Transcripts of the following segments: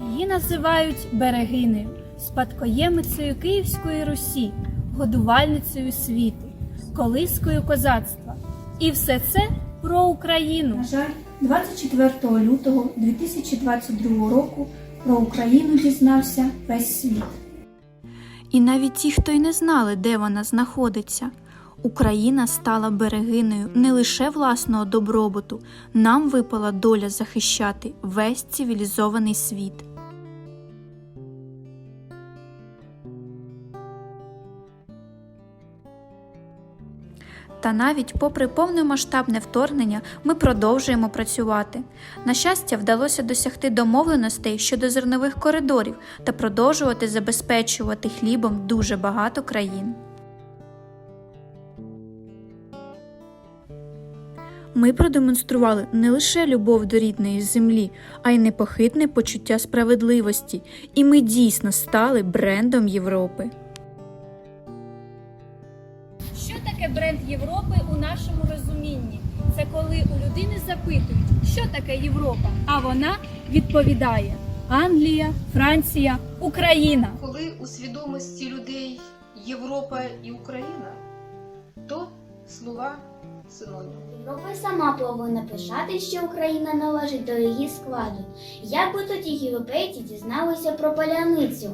Її називають берегинею, спадкоємицею Київської Русі, годувальницею світу, колискою козацтва. І все це про Україну. На жаль, 24 лютого 2022 року про Україну дізнався весь світ. І навіть ті, хто й не знали, де вона знаходиться. Україна стала берегиною не лише власного добробуту, нам випала доля захищати весь цивілізований світ. Та навіть попри повномасштабне вторгнення ми продовжуємо працювати. На щастя, вдалося досягти домовленостей щодо зернових коридорів та продовжувати забезпечувати хлібом дуже багато країн. Ми продемонстрували не лише любов до рідної землі, а й непохитне почуття справедливості, і ми дійсно стали брендом Європи. Що таке бренд Європи у нашому розумінні? Це коли у людини запитують, що таке Європа, а вона відповідає: Англія, Франція, Україна. Коли у свідомості людей Європа і Україна, то слова синонім. Європа сама повинна пишати, що Україна належить до її складу. Як би тоді європейці дізналися про паляницю?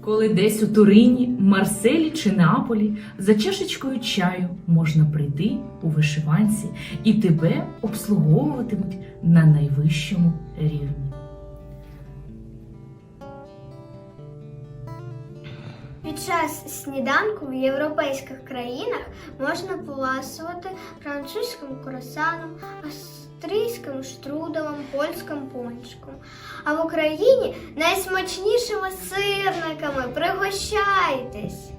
Коли десь у Турині, Марселі чи Неаполі за чашечкою чаю можна прийти у вишиванці і тебе обслуговуватимуть на найвищому рівні. Під час сніданку в європейських країнах можна поласувати французьким круасаном, австрійським штруделем, польським пончиком. А в Україні найсмачнішими сирниками. Пригощайтесь!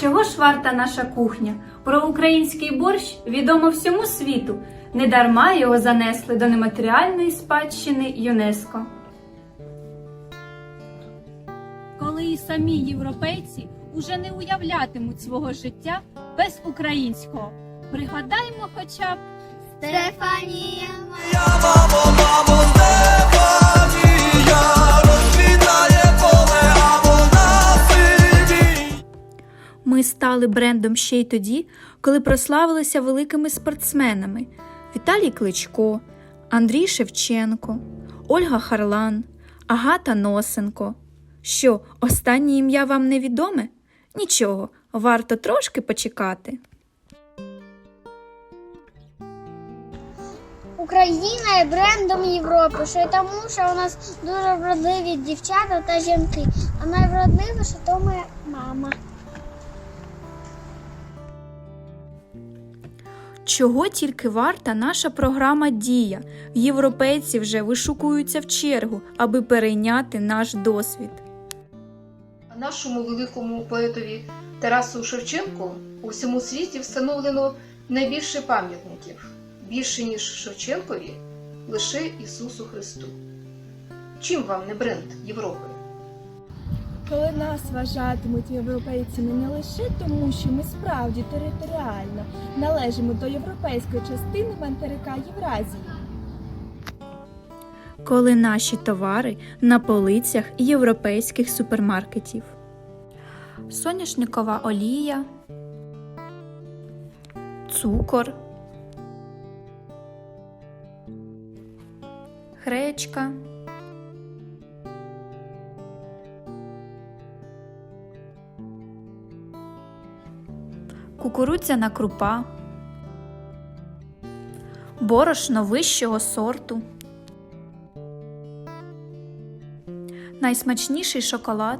Чого ж варта наша кухня? Про український борщ відомо всьому світу. Недарма його занесли до нематеріальної спадщини ЮНЕСКО. Коли і самі європейці уже не уявлятимуть свого життя без українського. Пригадаймо хоча б Стефанія! Ми стали брендом ще й тоді, коли прославилися великими спортсменами Віталій Кличко, Андрій Шевченко, Ольга Харлан, Агата Носенко. Що, останнє ім'я вам невідоме? Нічого, варто трошки почекати. Україна є брендом Європи, що й тому, що у нас дуже вродливі дівчата та жінки. А найвродливіша то моя мама. Чого тільки варта наша програма Дія. Європейці вже вишукуються в чергу, аби перейняти наш досвід. Нашому великому поетові Тарасу Шевченку у всьому світі встановлено найбільше пам'ятників, більше ніж Шевченкові, лише Ісусу Христу. Чим вам не бренд Європи? Коли нас вважатимуть європейцями не лише тому, що ми справді територіально належимо до європейської частини материка Євразії. Коли наші товари на полицях європейських супермаркетів. Соняшникова олія, цукор, гречка, кукурудзяна крупа, борошно вищого сорту. Найсмачніший шоколад,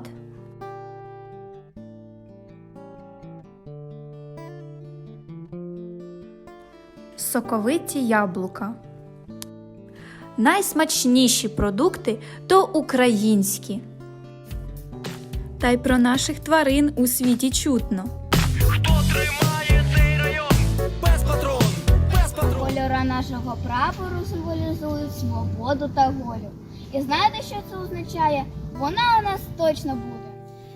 соковиті яблука. Найсмачніші продукти то українські. Та й про наших тварин у світі чутно. цей район без патрон! Кольора нашого прапору символізують свободу та волю. І знаєте, що це означає? Вона у нас точно буде.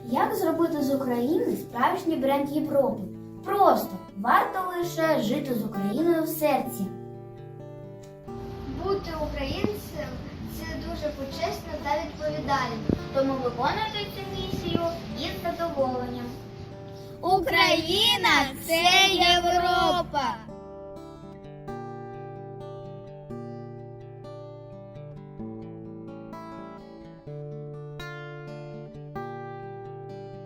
Як зробити з України справжній бренд Європи? Просто варто лише жити з Україною в серці. Будь українцям це дуже почесно та відповідально, тому виконувати цю місію із задоволенням. Україна це Європа.